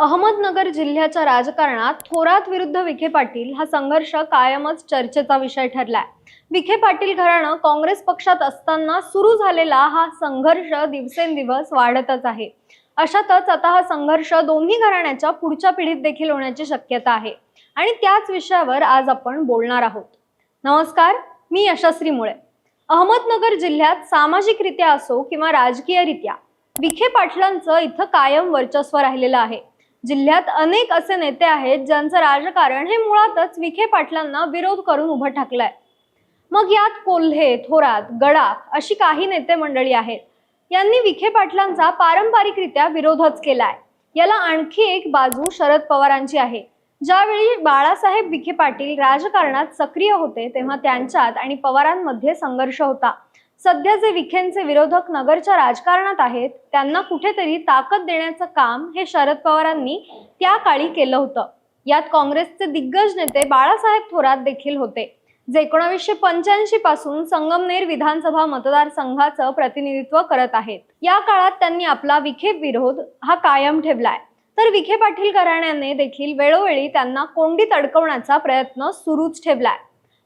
अहमदनगर जिल्ह्याच्या राजकारणात थोरात विरुद्ध विखे पाटील हा संघर्ष कायमच चर्चेचा विषय ठरलाय. विखे पाटील घराणं काँग्रेस पक्षात असताना सुरू झालेला हा संघर्ष दिवसेंदिवस वाढतच आहे. अशातच आता हा संघर्ष दोन्ही घराण्याच्या पुढच्या पिढीत देखील होण्याची शक्यता आहे. आणि त्याच विषयावर आज आपण बोलणार आहोत. नमस्कार मी यशस्वी मुळे. अहमदनगर जिल्ह्यात सामाजिकरित्या असो किंवा राजकीयरित्या विखे पाटलांचं इथं कायम वर्चस्व राहिलेलं आहे. जिल्ह्यात अनेक असे नेते आहेत ज्यांचं राजकारण हे मुळातच विखे पाटलांना विरोध करून उभं ठाकलंय. मग यात कोल्हे थोरात गडाख अशी काही नेते मंडळी आहेत. यांनी विखे पाटलांचा पारंपरिकरित्या विरोधच केलाय. याला आणखी एक बाजू शरद पवारांची आहे. ज्यावेळी बाळासाहेब विखे पाटील राजकारणात सक्रिय होते तेव्हा त्यांच्यात आणि पवारांमध्ये संघर्ष होता. सध्या जे विखेंचे विरोधक नगरच्या राजकारणात आहेत त्यांना कुठेतरी ताकद देण्याचं काम हे शरद पवारांनी त्या काळी केलं होतं. यात काँग्रेसचे दिग्गज नेते बाळासाहेब थोरात देखील होते. जे एकोणावीसशे पंच्याऐंशी पासून संगमनेर विधानसभा मतदारसंघाचं प्रतिनिधित्व करत आहेत. या काळात त्यांनी आपला विखे विरोध हा कायम ठेवलाय. तर विखे पाटील घराण्याने देखील वेळोवेळी त्यांना कोंडीत अडकवण्याचा प्रयत्न सुरूच ठेवलाय.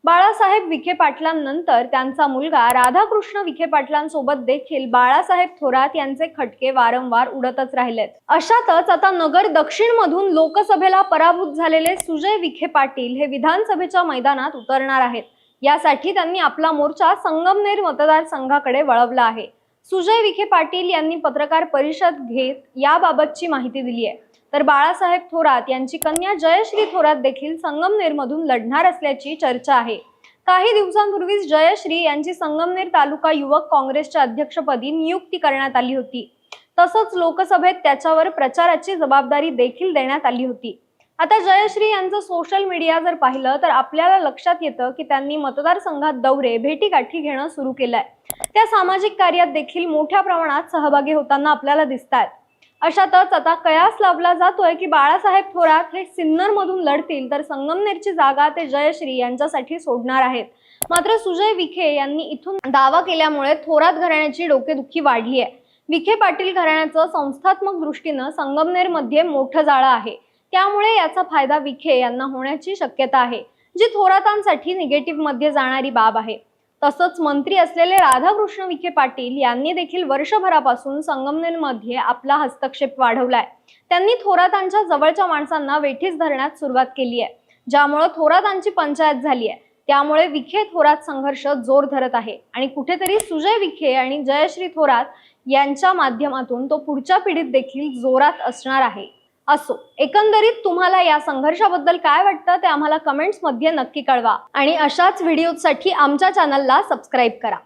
बाळासाहेब विखे पाटलांनंतर त्यांचा मुलगा राधाकृष्ण विखे पाटलांसोबत देखील बाळासाहेब थोरात यांचे खटके वारंवार उडतच राहिलेत. अशातच आता नगर दक्षिण मधून लोकसभेला पराभूत झालेले सुजय विखे पाटील हे विधानसभेच्या मैदानात उतरणार आहेत. यासाठी त्यांनी आपला मोर्चा संगमनेर मतदारसंघाकडे वळवला आहे. सुजय विखे पाटील यांनी पत्रकार परिषद घेत याबाबतची माहिती दिली आहे तर बाळासाहेब थोरात यांची कन्या जयश्री थोरात देखील संगमनेरमधून लढणार असल्याची चर्चा आहे. काही दिवसांपूर्वीच जयश्री यांची संगमनेर तालुका युवक काँग्रेसच्या अध्यक्षपदी नियुक्ती करण्यात आली होती. तसंच लोकसभेत त्याच्यावर प्रचाराची जबाबदारी देखील देण्यात आली होती. आता जयश्री यांचं सोशल मीडिया जर पाहिलं तर आपल्याला लक्षात येतं की त्यांनी मतदारसंघात दौरे भेटीगाठी घेणं सुरू केलंय. त्या सामाजिक कार्यात देखील मोठ्या प्रमाणात सहभागी होताना आपल्याला दिसतात अशातच आता कयास लावला जातोय की बाळासाहेब थोरात हे सिन्नर मधून लढतील तर संगमनेरची जागा ते जयश्री यांच्यासाठी सोडणार आहेत. मात्र सुजय विखे यांनी इथून दावा केल्यामुळे थोरात घराण्याची डोकेदुखी वाढली आहे. विखे पाटील घराण्याचं संस्थात्मक दृष्टीनं संगमनेरमध्ये मोठं जाळं आहे. त्यामुळे याचा फायदा विखे यांना होण्याची शक्यता आहे जी थोरातांसाठी निगेटिव्हमध्ये जाणारी बाब आहे. तसंच मंत्री असलेले राधाकृष्ण विखे पाटील यांनी देखील वर्षभरापासून संगमनेरमध्ये आपला हस्तक्षेप वाढवलाय. त्यांनी थोरातांच्या जवळच्या माणसांना वेठीस धरण्यास सुरुवात केली आहे. ज्यामुळे थोरातांची पंचायत झाली आहे. त्यामुळे विखे थोरात संघर्ष जोर धरत आहे. आणि कुठेतरी सुजय विखे आणि जयश्री थोरात यांच्या माध्यमातून तो पुढच्या पिढीत देखील जोरात असणार आहे. असो. एकंदरीत तुम्हाला या संघर्षाबद्दल काय वाटतं ते आम्हाला कमेंट्समध्ये नक्की कळवा. आणि अशाच व्हिडिओसाठी आमच्या चॅनलला सबस्क्राईब करा.